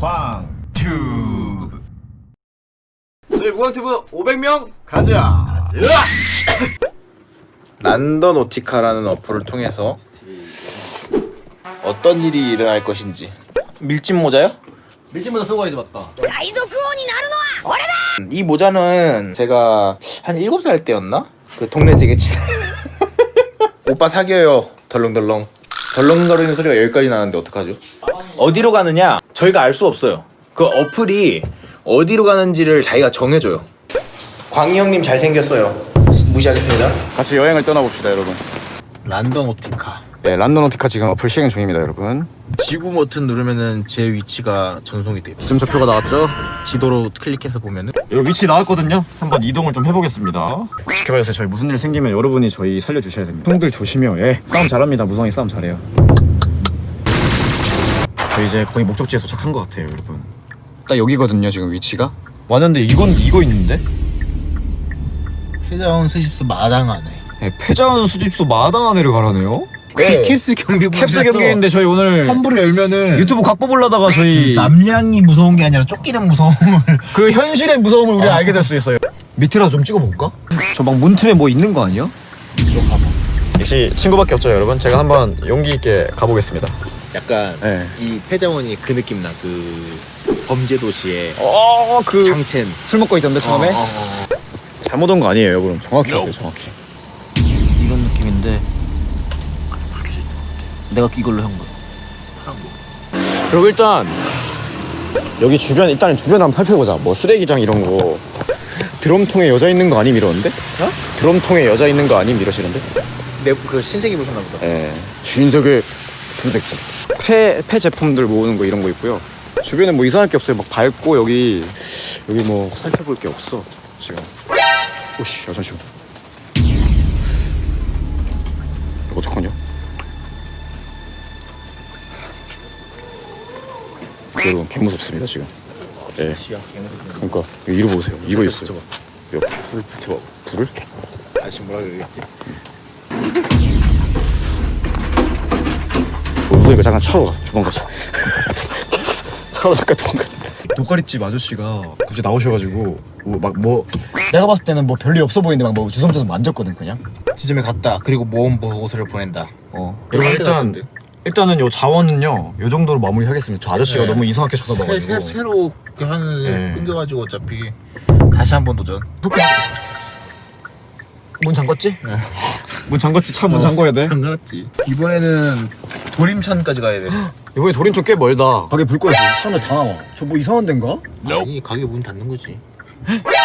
광튜브 저희 무광튜브 500명 가자. 란더노티카라는 어플을 통해서 어떤 일이 일어날 것인지 밀짚 모자요? 밀짚모자 쓰고 가야지 맞다. 海賊王になるのは俺だ 이 모자는 제가 한 7살 때였나? 그 동네 되게 친 오빠 사겨요 덜렁덜렁 덜렁거리는 소리가 여기까지 나는데 어떡하죠? 어디로 가느냐? 저희가 알 수 없어요. 그 어플이 어디로 가는지를 자기가 정해줘요. 광희 형님 잘 생겼어요. 무시하겠습니다. 같이 여행을 떠나봅시다 여러분. 란더노티카. 네 란도노티카 지금 어플 시행 중입니다 여러분. 지구 버튼 누르면은 제 위치가 전송이 돼요. 지점 좌표가 나왔죠? 지도로 클릭해서 보면은. 여기 위치 나왔거든요. 한번 이동을 좀 해보겠습니다. 지켜봐주세요. 저희 무슨 일 생기면 여러분이 저희 살려주셔야 됩니다. 형들 조심해요. 예 싸움 잘합니다. 무성이 싸움 잘해요 저 이제 거의 목적지에 도착한 것 같아요 여러분 딱 여기거든요 지금 위치가 왔는데 이건 이거 있는데? 회자원 수십수 마당 안에 네, 패자원 수집소 마당 안에를 가라네요? 네. 캡스 경비 캡스 경기인데 저희 오늘 환불을 열면은 유튜브 각 뽑으려다가 저희 남량이 무서운 게 아니라 쫓기는 무서움을 그 현실의 무서움을 우리가 알게 될수 있어요. 밑이라도 좀 찍어볼까? 저 막 문틈에 뭐 있는 거 아니야? 역시 친구밖에 없죠 여러분. 제가 한번 용기 있게 가보겠습니다. 약간 네. 이 패자원이 그 느낌 나 그 범죄 도시의 어그 장첸 술 먹고 있던데 처음에 어, 어, 어. 잘못 온 거 아니에요, 그럼 정확히 했어요, 정확히. 이런 느낌인데 내가 이걸로 한 거야. 그럼 일단 여기 주변 일단 주변 한번 살펴보자. 뭐 쓰레기장 이런 거 드럼통에 여자 있는 거 아님 이러는데? 어? 드럼통에 여자 있는 거 아님 이러시는데? 내그 신세계 보셨나 보다 예. 주인석의 부적점. 폐, 폐 제품들 모으는 거 이런 거 있고요. 주변에 뭐 이상할 게 없어요. 막 밟고 여기 여기 뭐 살펴볼 게 없어 지금. 오씨, 야 잠시만. 이거 어떡하냐? 여러분 개 무섭습니다 지금. 예. 그러니까 이거 보세요. 이거 있어요. 이거 불 붙여 불을? 다시 뭐라 그러겠지 웃으니까 잠깐 차로 가서 도망갔어. 차로 잠깐 도망갔어. 도가리집 아저씨가 갑자기 나오셔가지고 막 뭐 내가 봤을 때는 뭐 별일 없어 보이는데 막 뭐 주섬주섬 만졌거든 그냥. 지점에 갔다 그리고 모험 보고서를 보낸다 어. 여러분 일단 일단은 요 자원은요 요 정도로 마무리하겠습니다. 저 아저씨가 네. 너무 이상하게 새, 쳐다봐가지고. 새, 새로 하는 네. 끊겨가지고 어차피 다시 한 번 도전 문 잠궜지? 문 잠궜지 차 문 잠궈야 돼. 상관없지 이번에는 도림천까지 가야 돼 이번에 도린촌 꽤 멀다. 가게 불 꺼있어. 사람들 다 나와. 저 뭐 이상한 데인가? 아니 가게 문 닫는 거지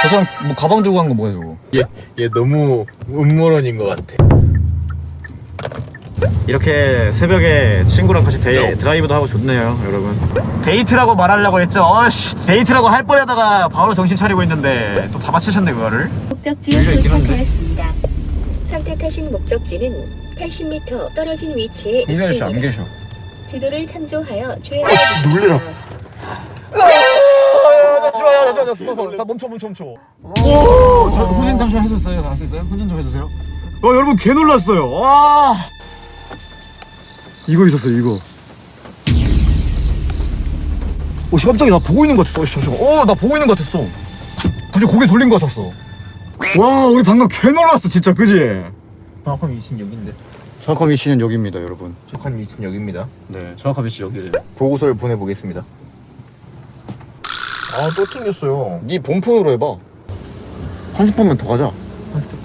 저 사람 뭐 가방 들고 간 거 뭐야 저거? 얘, 얘 너무 음모론인 것 같아 이렇게 새벽에 친구랑 같이 데이, 드라이브도 하고 좋네요, 여러분. 데이트라고 말하려고 했죠. 어씨, 데이트라고 할 뻔하다가 바로 정신 차리고 있는데 또 잡아채셨네 그거를. 목적지에 도착하였습니다. 선택하신 목적지는 80m 떨어진 위치에 있습니다. 계셔. 지도를 참조하여 주행하여 주십시오. 놀래라. 잠시만요, 잠시만요, 서서. 자 멈춰, 멈춰, 멈춰. 오, 자 후진 잠시만 해주세요. 할수 있어요? 훈전 좀 해주세요. 어, 여러분 개 놀랐어요. 와. 이거 있었어요, 이거. 오, 씨, 깜짝이야. 나 보고 있는 것 같았어. 씨, 잠시만. 어, 나 보고 있는 것 같았어. 갑자기 고개 돌린 것 같았어. 와, 우리 방금 개 놀랐어, 진짜, 그지? 정확한 위치는 여기인데 정확한 위치는 여기입니다, 여러분. 정확한 위치는 여기입니다 네, 정확한 위치 여기래요. 보고서를 보내보겠습니다 아 또 튕겼어요 네 본폰으로 해봐. 한 스푼만 더 가자. 한 스푼?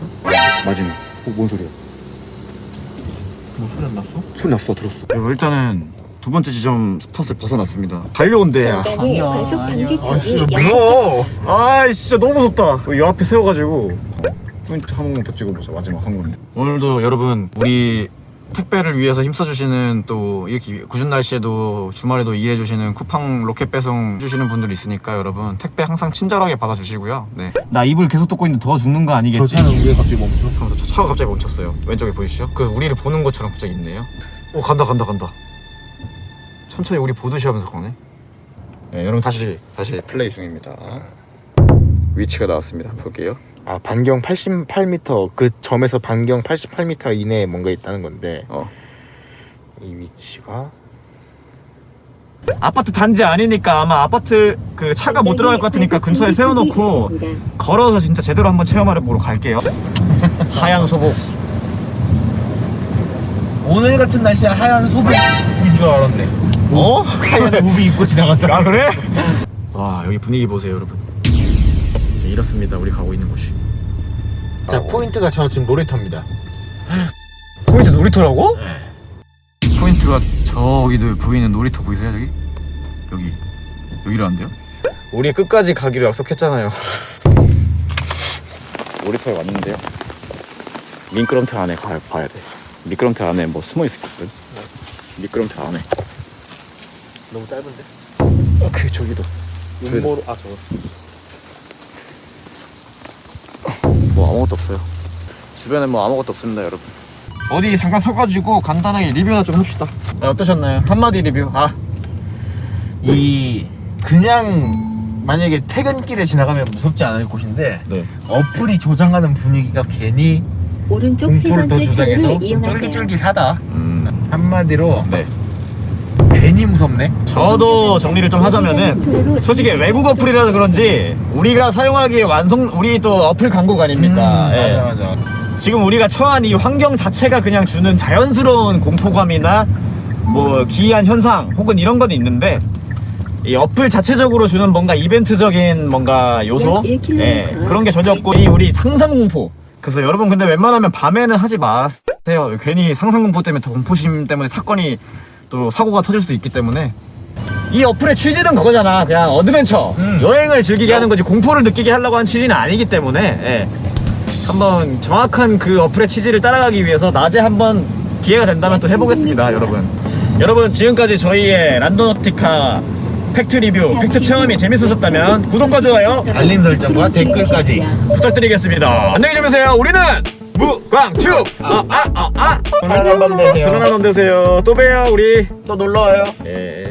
마지막. 어, 뭔 소리야? 뭐 소리 안 났어? 소리 났어, 들었어. 여러분 일단은 두 번째 지점 스팟을 벗어났습니다. 달려온대. 전방에 과속 방지턱이 무서워 아, 진짜 너무 무섭다. 이 앞에 세워가지고 포인트 한 번만 더 찍어보자. 마지막 한 건데. 오늘도 여러분 우리 택배를 위해서 힘써주시는 또 이렇게 굳은 날씨에도 주말에도 일해주시는 쿠팡 로켓 배송 해주시는 분들이 있으니까 여러분 택배 항상 친절하게 받아주시고요. 네. 나 입을 계속 덮고 있는데 더 죽는 거 아니겠지? 저 차는 왜 갑자기 멈춰? 저 차가 갑자기 멈췄어요. 왼쪽에 보이시죠? 그 우리를 보는 것처럼 갑자기 있네요. 오 간다 간다 간다. 천천히 우리 보듯이 하면서 가네. 네, 여러분 다시 다시 플레이 중입니다. 위치가 나왔습니다. 볼게요. 아 반경 88m 그 점에서 반경 88m 이내에 뭔가 있다는 건데 어. 이 위치가 아파트 단지 아니니까 아마 아파트 그 차가 못 들어갈 것 같으니까 근처에 세워놓고 걸어서 진짜 제대로 한번 체험하러 보러 갈게요. 하얀 소복. 오늘 같은 날씨에 하얀 소복인 줄 알았네. 어? 하얀 우비 입고 지나간다. 아 그래? 와 여기 분위기 보세요 여러분. 이렇습니다 우리 가고 있는 곳이. 자 포인트가 저 지금 놀이터입니다. 포인트 놀이터라고? 포인트가 저기도 보이는 놀이터 보이세요 저기? 여기 여기라는데요? 우리 끝까지 가기로 약속했잖아요 놀이터에 왔는데요 미끄럼틀 안에 가, 봐야 돼 미끄럼틀 안에 뭐 숨어 있었거든 미끄럼틀 안에 너무 짧은데? 그 저기도 윤보로 아 저거. 뭐 아무것도 없어요 주변에 뭐 아무것도 없습니다 여러분 어디 잠깐 서가지고 간단하게 리뷰나 좀 합시다 네, 어떠셨나요? 한마디 리뷰 아이 그냥 만약에 퇴근길에 지나가면 무섭지 않을 곳인데 네. 어플이 조장하는 분위기가 괜히 오른쪽 세 공포를 더 번째 조장해서 좀 이용하세요. 쫄깃쫄깃하다. 음, 한마디로 네 괜히 무섭네. 저도 정리를 좀 하자면은 솔직히 외국 어플이라서 그런지 우리가 사용하기에 완성 우리 또 어플 강국 아닙니까? 예. 음, 맞아 맞아. 지금 우리가 처한 이 환경 자체가 그냥 주는 자연스러운 공포감이나 뭐 기이한 현상 혹은 이런 건 있는데 이 어플 자체적으로 주는 뭔가 이벤트적인 뭔가 요소 약 1km 예, 그런 게 전혀 없고 이 우리 상상 공포 그래서 여러분 근데 웬만하면 밤에는 하지 마세요 괜히 상상 공포 때문에 더 공포심 때문에 사건이 또 사고가 터질 수도 있기 때문에. 이 어플의 취지는 그거잖아. 그냥 어드벤처. 음. 여행을 즐기게 하는 거지. 공포를 느끼게 하려고 하는 취지는 아니기 때문에 예. 한번 정확한 그 어플의 취지를 따라가기 위해서 낮에 한번 기회가 된다면 또 해보겠습니다 여러분. 여러분 지금까지 저희의 란도너티카 팩트 리뷰 팩트 체험이 재밌으셨다면 구독과 좋아요 알림 설정과 댓글까지. 부탁드리겠습니다. 안녕히 주무세요. 우리는 무광튜브 아아아아 편안한 밤 되세요. 편안한 밤 되세요 또 봬요 우리 또 놀러 와요. 예.